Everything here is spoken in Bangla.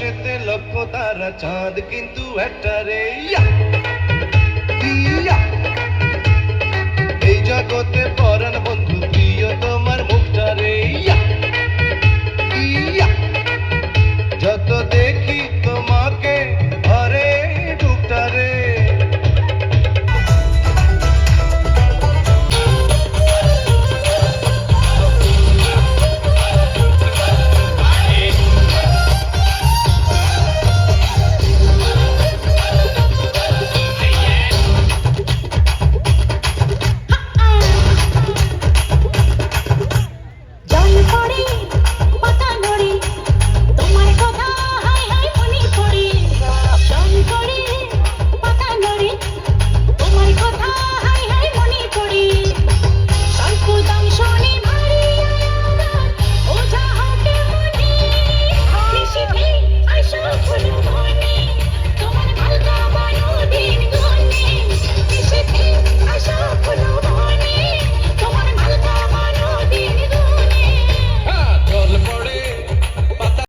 আকাশেতে লক্ষ তারা চাঁদ কিন্তু একটা রে